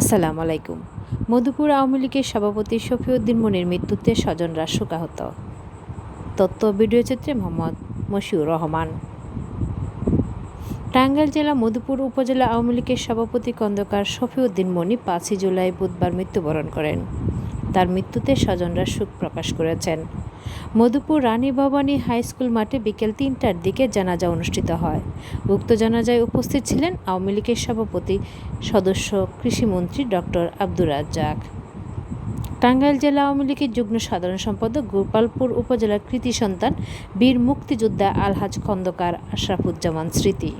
আসসালামু আলাইকুম। মধুপুর আওয়ামী লীগের সভাপতি শফিউদ্দিন মনির মৃত্যুতে স্বজনরা শোকাহত। তথ্য ভিডিও চিত্রে মোহাম্মদ মশিউর রহমান। টাঙ্গাইল জেলা মধুপুর উপজেলা আওয়ামী লীগের সভাপতি কন্দকার শফিউদ্দিন মনি পাঁচই জুলাই বুধবার মৃত্যুবরণ করেন। তার মৃত্যুতে স্বজনরা শোক প্রকাশ করেছেন। মধুপুর রানী ভবানী হাই স্কুল মাঠে বিকেল তিনটার দিকে জানাজা অনুষ্ঠিত হয়। উক্ত জানাজায় উপস্থিত ছিলেন আওয়ামী লীগের সভাপতি, সদস্য, কৃষিমন্ত্রী ডক্টর আব্দুর রাজ্জাক। টাঙ্গাইল জেলা আওয়ামী লীগের যুগ্ম সাধারণ সম্পাদক গোপালপুর উপজেলার কৃতি সন্তান বীর মুক্তিযোদ্ধা আলহাজ খন্দকার আশরাফুজ্জামান স্মৃতি।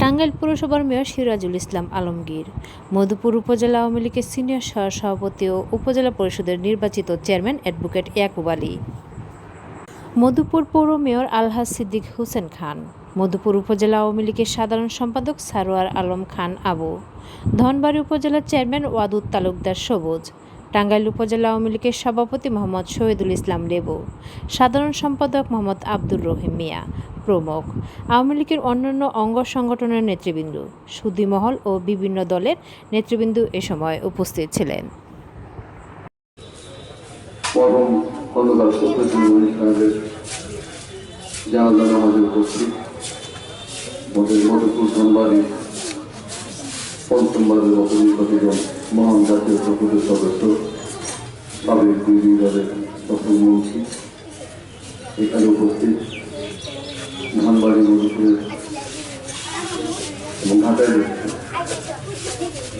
টাঙ্গাইল পৌরসভার মেয়র সিরাজুল ইসলাম আলমগীর, মধুপুর উপজেলা আওয়ামী লীগের সিনিয়র সহ সভাপতি ও উপজেলা পরিষদের নির্বাচিত চেয়ারম্যান অ্যাডভোকেট ইয়াকুব আলী। মধুপুর পৌর মেয়র আলহাজ সিদ্দিক হোসেন খান, মধুপুর উপজেলা আওয়ামী লীগের সাধারণ সম্পাদক সারোয়ার আলম খান আবু, ধনবাড়ি উপজেলার চেয়ারম্যান ওয়াদুদ তালুকদার সবুজ টাঙ্গাইল উপজেলা আওয়ামী লীগের সভাপতি মোহাম্মদ শহীদুল ইসলাম লেবু, সাধারণ সম্পাদক মোহাম্মদ আব্দুর রহিম মিয়া, প্রমুখ আওয়ামী লীগের অন্যান্য অঙ্গ সংগঠনের নেতৃবৃন্দ সুদীমহল ও বিভিন্ন দলের নেতৃবৃন্দ এ সময় উপস্থিত ছিলেন। উপস্থিত। পঞ্চমবারের মতো নির্বাচিত মহান জাতীয় সংসদের সদস্য সাবেক দুই বিভাগের তখন মন্ত্রী। এখানে উপস্থিত ধানবাড়ি মধুপুরের এবং ঘাটায়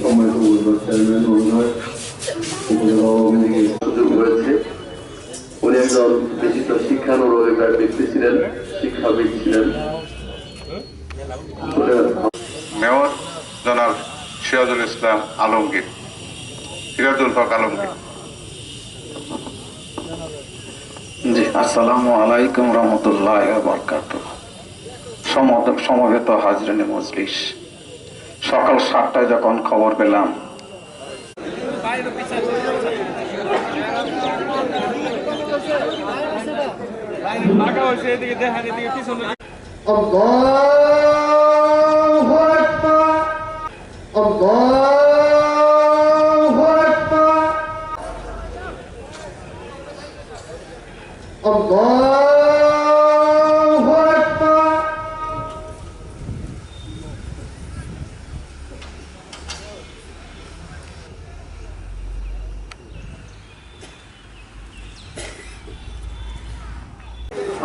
সম্মানিত উপজেলা চেয়ারম্যান মহোদয় উপজেলা আওয়ামী লীগের সুযোগ হয়েছে উনি একজন ব্যক্তি ছিলেন, শিক্ষাবিদ ছিলেন। মেয়র, জনাব সিরাজুল ইসলাম আলমগীর। সিরাজুল হক আলমগীর। জি আসসালামু আলাইকুম রহমতুল্লাহ বরকাত সমবেত হাজরানি মজলিস। সকাল সাতটায় যখন খবর পেলাম দেখা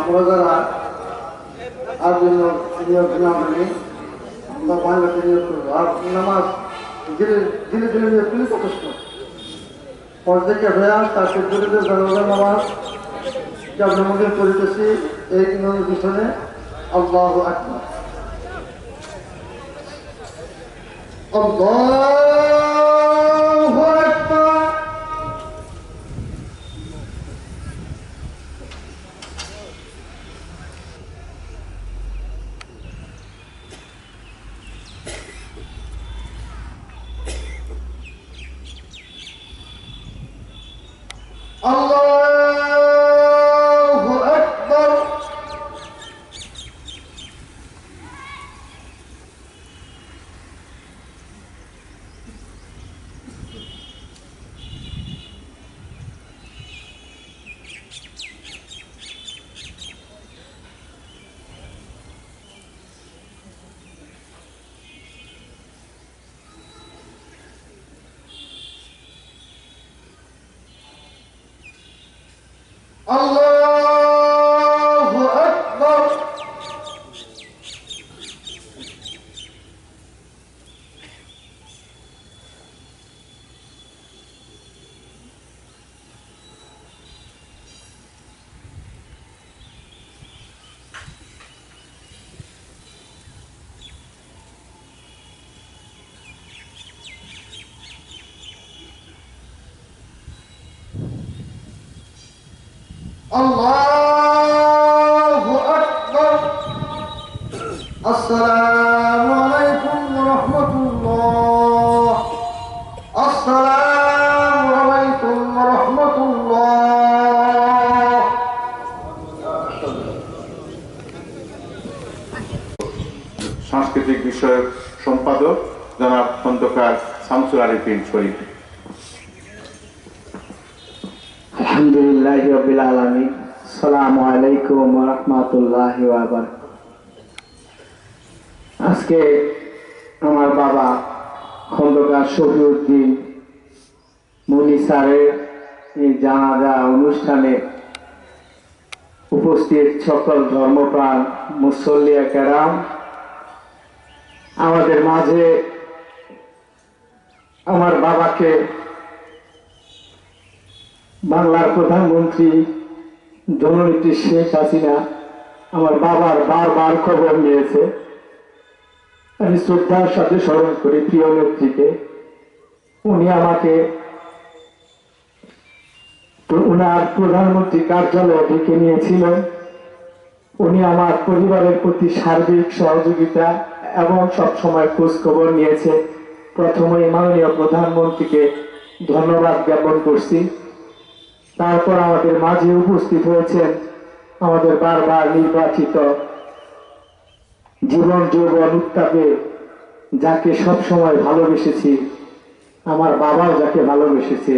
আমরা যারা আর জন্য নিয়োগ না আমরা বাংলাতে নিয়োগ করব। আর নামাজ ধীরে ধীরে ধীরে নিয়োগ করলে যথেষ্ট। পর্যায়ে তারপর ধীরে ধীরে জনগণের নামাজ যে আমরা করিতেছি এই তিন পিছনে আল্লাহ আকবর। আল্লাহু Allah الله أكبر السلام عليكم ورحمة الله السلام عليكم ورحمة الله সাংস্কৃতিক বিষয়ক সম্পাদক জনাব খন্দকার খন্দকার শামসুল আরিফিন শরীফ আলহামদুলিল্লাহ রবিল আলমী সালামু আলাইকুম রহমতুল্লাহ আজকে আমার বাবা খন্দকার শফিউদ্দিন মুনি স্যারের জানাজা অনুষ্ঠানে উপস্থিত সকল ধর্মপ্রাণ মুসল্লিয়া কেরাম, আমাদের মাঝে আমার বাবাকে বাংলার প্রধানমন্ত্রী জননেত্রী শেখ হাসিনা আমার বাবার বারবার খবর নিয়েছে। আমি শ্রদ্ধার সাথে স্মরণ করি প্রিয় নেত্রীকে। উনি আমাকে উনার প্রধানমন্ত্রী কার্যালয়ে ডেকে নিয়েছিলেন উনি আমার পরিবারের প্রতি সার্বিক সহযোগিতা এবং সবসময় খোঁজ খবর নিয়েছে। প্রথমে মাননীয় প্রধানমন্ত্রীকে ধন্যবাদ জ্ঞাপন করছি। তারপর আমাদের মাঝে উপস্থিত হয়েছেন আমাদের বারবার নির্বাচিত জীবন যৌবন উত্তাপে যাকে সব সময় ভালোবেসেছি, আমার বাবাও যাকে ভালোবেসেছে,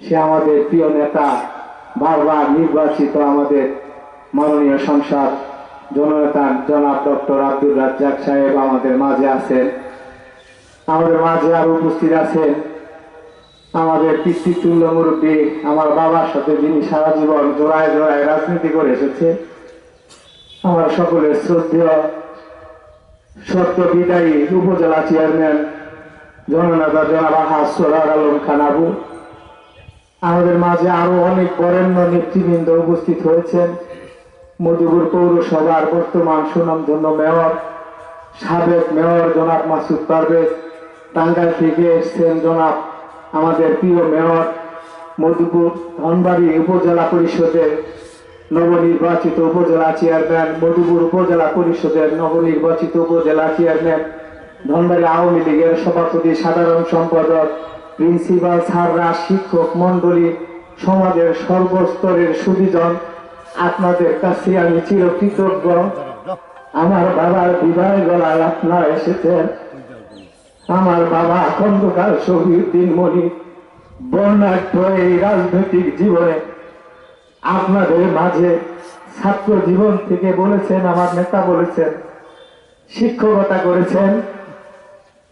সে আমাদের প্রিয় নেতা, বারবার নির্বাচিত আমাদের মাননীয় সংসদ জননেতা জনাব ডক্টর আব্দুল রাজ্জাক সাহেব আমাদের মাঝে আছেন। আমাদের মাঝে আরও উপস্থিত আছেন আমাদের পিতৃতুল্য মুরব্বী, আমার বাবার সাথে যিনি সারা জীবন জোড়ায় জোড়ায় রাজনীতি করে এসেছে, আমার সকলের শ্রদ্ধেয় সত্য বিদায়ী উপজেলা চেয়ারম্যান জননেতা জনাব সোলার আলম খান আবু। আমাদের মাঝে আরও অনেক বরেণ্য নেতৃবৃন্দ উপস্থিত হয়েছেন। মধুপুর পৌরসভার বর্তমান সুনামধন্য মেয়র, সাবেক মেয়র জনাব মাসুদ পারভেজ। টাঙ্গাইল থেকে এসছেন জনাব আমাদের প্রিয় মেয়র মধুপুর ধনবাড়ি উপজেলা পরিষদের নবনির্বাচিত উপজেলা চেয়ারম্যান, মধুপুর উপজেলা পরিষদের নবনির্বাচিত উপজেলা চেয়ারম্যান, ধনবাড়ি আওয়ামী লীগের সভাপতি, সাধারণ সম্পাদক, প্রিন্সিপাল স্যাররা শিক্ষক মন্ডলী সমাজের সর্বস্তরের সুবিধন আপনাদের কাছে আমি চিরকৃতজ্ঞ। আমার বাবার বিদায় গলায় আপনারা এসেছেন। আমার বাবা খন্দকার শহীদুদ্দিন মনি বর্ণাঢ্য এই রাজনৈতিক জীবনে আপনাদের মাঝে ছাত্র জীবন থেকে বলেছেন, আমার নেতা বলেছেন, শিক্ষকতা করেছেন।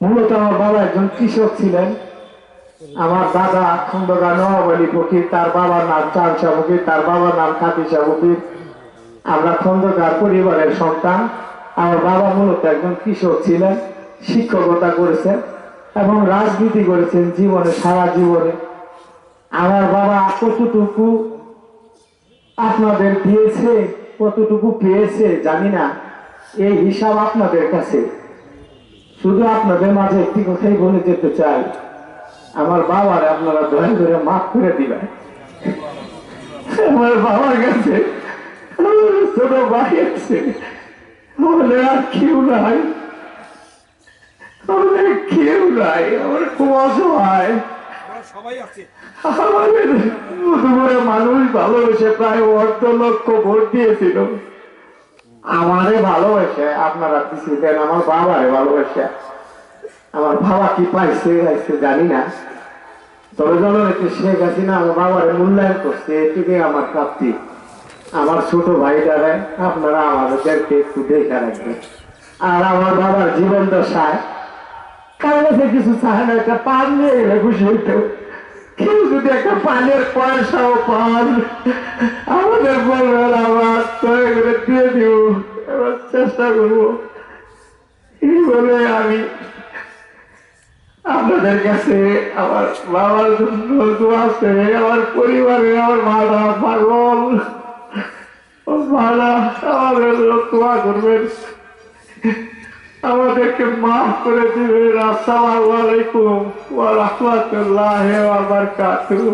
মূলত আমার বাবা একজন কৃষক ছিলেন। আমার দাদা খন্দকার নবাব আলী ফকির, তার বাবার নাম চানসা ফকির তার বাবার নাম খাতিসা ফকির আমরা খন্দকার পরিবারের সন্তান। আমার বাবা মূলত একজন কৃষক ছিলেন। শিক্ষকতা করেছেন এবং রাজনীতি করেছেন জীবনে, সারা জীবনে। আমার বাবা কতটুকু আপনাদের দিয়েছে, কতটুকু পেয়েছে, জানি না। এই হিসাব আপনাদের কাছে। শুধু আপনাদের মাঝে একটি কথাই বলে যেতে চাই। আমার বাবার আপনারা দয়া করে মাফ করে দিবেন। আমার বাবার কাছে ছোট ভাই আছে। আমাদের আর কেউ নাই। আমাদের কেউ নাই, আমার খুব অসহায়। আমারে বাবা জানি না। তবে জননেত্রী শেখ হাসিনা আমার বাবারে মূল্যায়ন করছে, এটুকুই আমার প্রাপ্তি। আমার ছোট ভাইটারে আপনারা আমাদেরকে একটু দেখে রাখবেন। আর আমার বাবার জীবন দশায় কার কাছে কিছু চায় একটা পান নিয়ে গেলে খুশি হইতো। কেউ যদি একটা পানের পয়সাও পান আমাদের বলবেন, আমার তৈরি করে দিয়ে দিব এবার চেষ্টা করব। এই বলে আমি আপনাদের কাছে আমার বাবার জন্য দোয়া করে আমার পরিবারে আমার মারা পাগল। মারা আমাদের দোয়া করবেন। আমাদেরকে মাফ করে দিবেন। আসসালামু আলাইকুম ওয়া রাহমাতুল্লাহি ওয়া বারাকাতুহু।